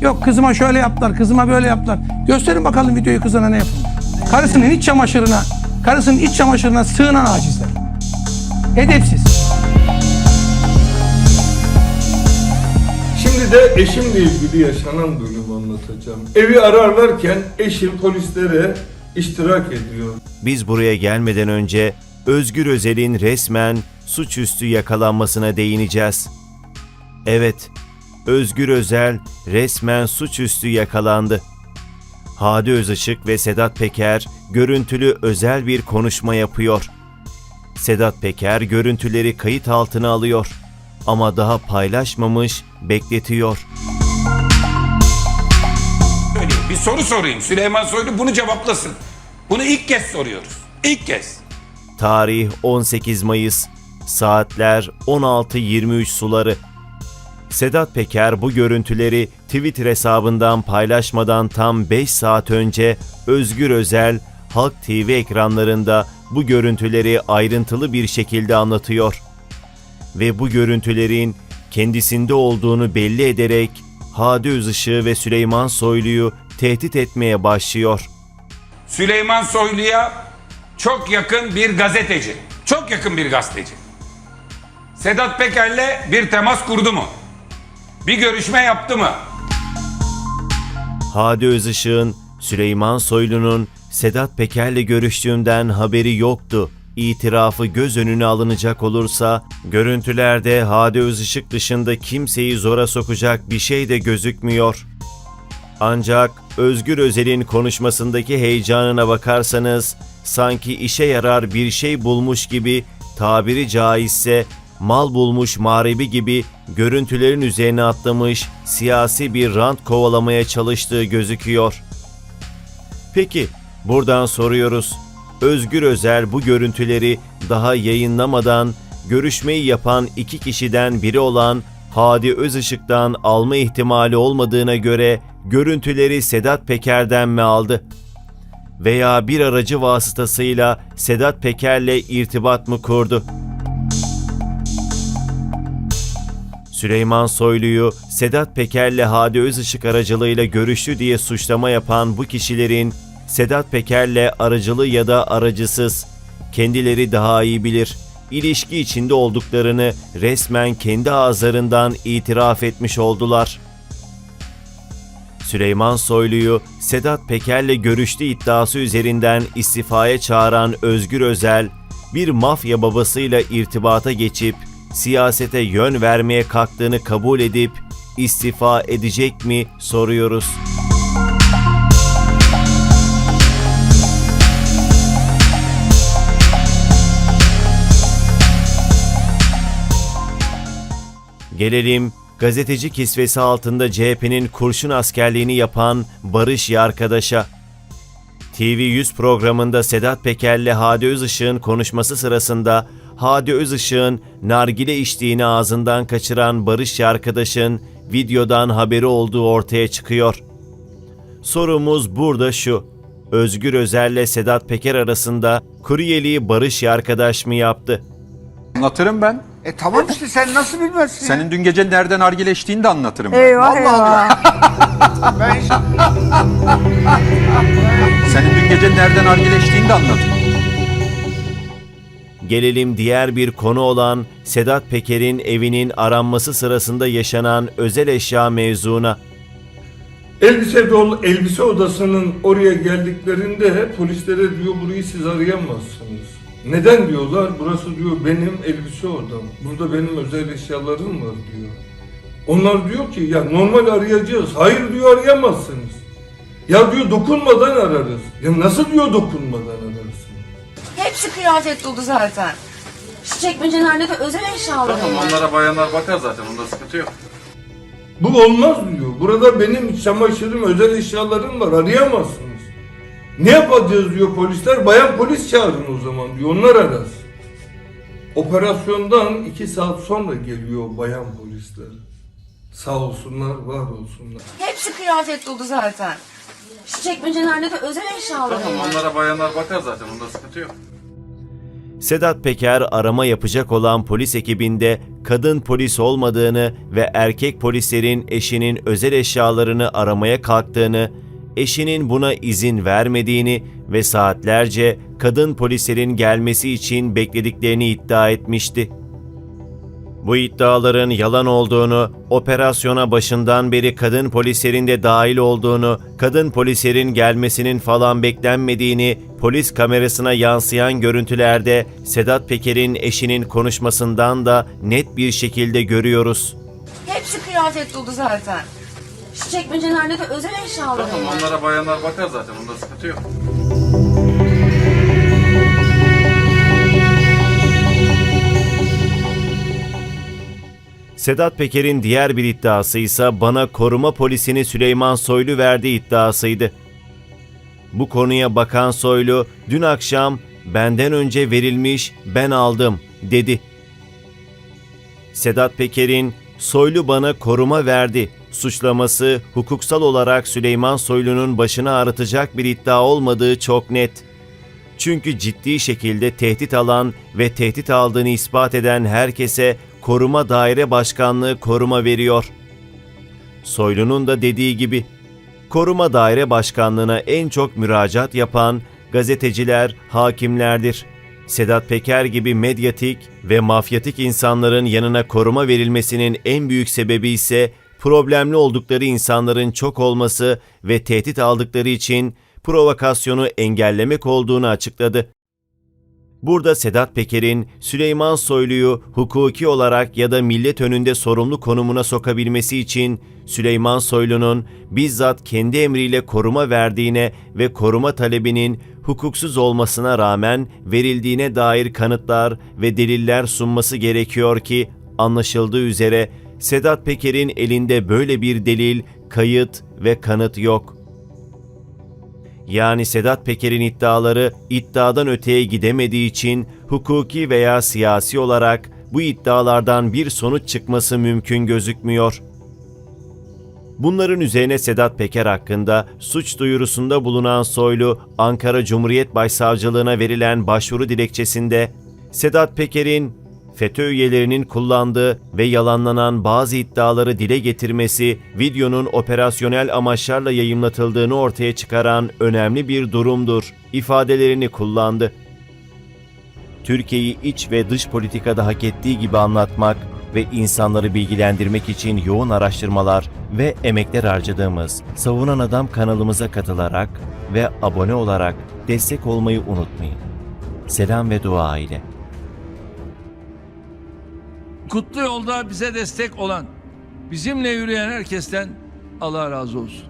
Yok kızıma şöyle yaptılar, kızıma böyle yaptılar. Gösterin bakalım videoyu kızına ne yapın. Karısının iç çamaşırına, karısının iç çamaşırına sığınan acizler. Edepsiz. Şimdi de eşimle ilgili yaşanan bölümü anlatacağım. Evi ararlarken eşim polislere iştirak ediyor. Biz buraya gelmeden önce Özgür Özel'in resmen suçüstü yakalanmasına değineceğiz. Evet, Özgür Özel resmen suçüstü yakalandı. Hadi Özışık ve Sedat Peker görüntülü özel bir konuşma yapıyor. Sedat Peker görüntüleri kayıt altına alıyor ama daha paylaşmamış, bekletiyor. Bir soru sorayım. Süleyman Soylu bunu cevaplasın. Bunu ilk kez soruyoruz. İlk kez. Tarih 18 Mayıs, saatler 16.23 suları. Sedat Peker bu görüntüleri Twitter hesabından paylaşmadan tam 5 saat önce Özgür Özel Halk TV ekranlarında bu görüntüleri ayrıntılı bir şekilde anlatıyor. Ve bu görüntülerin kendisinde olduğunu belli ederek Hadi Özışık'ı ve Süleyman Soylu'yu tehdit etmeye başlıyor. Süleyman Soylu'ya çok yakın bir gazeteci. Çok yakın bir gazeteci. Sedat Peker'le bir temas kurdu mu? Bir görüşme yaptı mı? Hadi Özışık'ın Süleyman Soylu'nun Sedat Peker'le görüştüğünden haberi yoktu. İtirafı göz önüne alınacak olursa görüntülerde Hadi Özışık dışında kimseyi zora sokacak bir şey de gözükmüyor. Ancak Özgür Özel'in konuşmasındaki heyecanına bakarsanız sanki işe yarar bir şey bulmuş gibi tabiri caizse mal bulmuş mağribi gibi görüntülerin üzerine atlamış siyasi bir rant kovalamaya çalıştığı gözüküyor. Peki buradan soruyoruz. Özgür Özel bu görüntüleri daha yayınlamadan görüşmeyi yapan iki kişiden biri olan Hadi Özışık'tan alma ihtimali olmadığına göre görüntüleri Sedat Peker'den mi aldı? Veya bir aracı vasıtasıyla Sedat Peker'le irtibat mı kurdu? Süleyman Soylu'yu Sedat Peker'le Hadi Özışık aracılığıyla görüştü diye suçlama yapan bu kişilerin Sedat Peker'le aracılı ya da aracısız kendileri daha iyi bilir. İlişki içinde olduklarını resmen kendi ağızlarından itiraf etmiş oldular. Süleyman Soylu'yu Sedat Peker'le görüştü iddiası üzerinden istifaya çağıran Özgür Özel, bir mafya babasıyla irtibata geçip siyasete yön vermeye kalktığını kabul edip istifa edecek mi soruyoruz. Gelelim gazeteci kisvesi altında CHP'nin kurşun askerliğini yapan Barış Yarkadaş'a. TV100 programında Sedat Peker'le Hadi Özışık'ın konuşması sırasında Hadi Özışık'ın nargile içtiğini ağzından kaçıran Barış Yarkadaş'ın videodan haberi olduğu ortaya çıkıyor. Sorumuz burada şu. Özgür Özel'le Sedat Peker arasında kuryeliği Barış Yarkadaş mı yaptı? Anlatırım ben. E tamam işte sen nasıl bilmezsin? Senin dün gece nerede nargile içtiğini de anlatırım ben. Eyvah Allah eyvah. Ben Senin dün gece nerede nargile içtiğini de anlatırım. Gelelim diğer bir konu olan Sedat Peker'in evinin aranması sırasında yaşanan özel eşya mevzuna. Elbise dolu elbise odasının oraya geldiklerinde polislere diyor burayı siz arayamazsınız. Neden diyorlar? Burası diyor benim elbise odam. Burada benim özel eşyalarım var diyor. Onlar diyor ki ya normal arayacağız. Hayır diyor arayamazsınız. Ya diyor dokunmadan ararız. Ya nasıl diyor dokunmadan ararsın? Hepsi kıyafet dolu zaten. Şu çekmecelerde de özel eşyalar Tamam var. onlara bayanlar bakar zaten onda sıkıntı yok. Bu olmaz diyor. Burada benim çamaşırım, özel eşyalarım var. Arayamazsınız. Ne yapacağız diyor polisler. Bayan polis çağırın o zaman diyor. Onlar arasın. Operasyondan iki saat sonra geliyor bayan polisler. Sağ olsunlar, var olsunlar. Hepsi kıyafet dolu zaten. Şu çekmecelerde de özel eşyalar Tamam var. onlara bayanlar bakar zaten onda sıkıntı yok. Sedat Peker arama yapacak olan polis ekibinde kadın polis olmadığını ve erkek polislerin eşinin özel eşyalarını aramaya kalktığını, eşinin buna izin vermediğini ve saatlerce kadın polislerin gelmesi için beklediklerini iddia etmişti. Bu iddiaların yalan olduğunu, operasyona başından beri kadın polislerin de dahil olduğunu, kadın polislerin gelmesinin falan beklenmediğini, polis kamerasına yansıyan görüntülerde Sedat Peker'in eşinin konuşmasından da net bir şekilde görüyoruz. Hepsi kıyafet dolu zaten. Şu çekmecelerde de özel eşyalarım Tamam onlara bayanlar bakar zaten onda sıkıntı yok. Sedat Peker'in diğer bir iddiası ise bana koruma polisini Süleyman Soylu verdi iddiasıydı. Bu konuya bakan Soylu dün akşam benden önce verilmiş ben aldım dedi. Sedat Peker'in Soylu bana koruma verdi suçlaması hukuksal olarak Süleyman Soylu'nun başını ağrıtacak bir iddia olmadığı çok net. Çünkü ciddi şekilde tehdit alan ve tehdit aldığını ispat eden herkese koruma daire başkanlığı koruma veriyor. Soylu'nun da dediği gibi koruma daire başkanlığına en çok müracaat yapan gazeteciler, hakimlerdir. Sedat Peker gibi medyatik ve mafyatik insanların yanına koruma verilmesinin en büyük sebebi ise problemli oldukları insanların çok olması ve tehdit aldıkları için provokasyonu engellemek olduğunu açıkladı. Burada Sedat Peker'in Süleyman Soylu'yu hukuki olarak ya da millet önünde sorumlu konumuna sokabilmesi için Süleyman Soylu'nun bizzat kendi emriyle koruma verdiğine ve koruma talebinin hukuksuz olmasına rağmen verildiğine dair kanıtlar ve deliller sunması gerekiyor ki anlaşıldığı üzere Sedat Peker'in elinde böyle bir delil, kayıt ve kanıt yok.'' Yani Sedat Peker'in iddiaları iddiadan öteye gidemediği için hukuki veya siyasi olarak bu iddialardan bir sonuç çıkması mümkün gözükmüyor. Bunların üzerine Sedat Peker hakkında suç duyurusunda bulunan Soylu, Ankara Cumhuriyet Başsavcılığına verilen başvuru dilekçesinde Sedat Peker'in FETÖ üyelerinin kullandığı ve yalanlanan bazı iddiaları dile getirmesi, videonun operasyonel amaçlarla yayımlatıldığını ortaya çıkaran önemli bir durumdur ifadelerini kullandı. Türkiye'yi iç ve dış politikada hak ettiği gibi anlatmak ve insanları bilgilendirmek için yoğun araştırmalar ve emekler harcadığımız Savunan Adam kanalımıza katılarak ve abone olarak destek olmayı unutmayın. Selam ve dua ile. Kutlu yolda bize destek olan, bizimle yürüyen herkesten Allah razı olsun.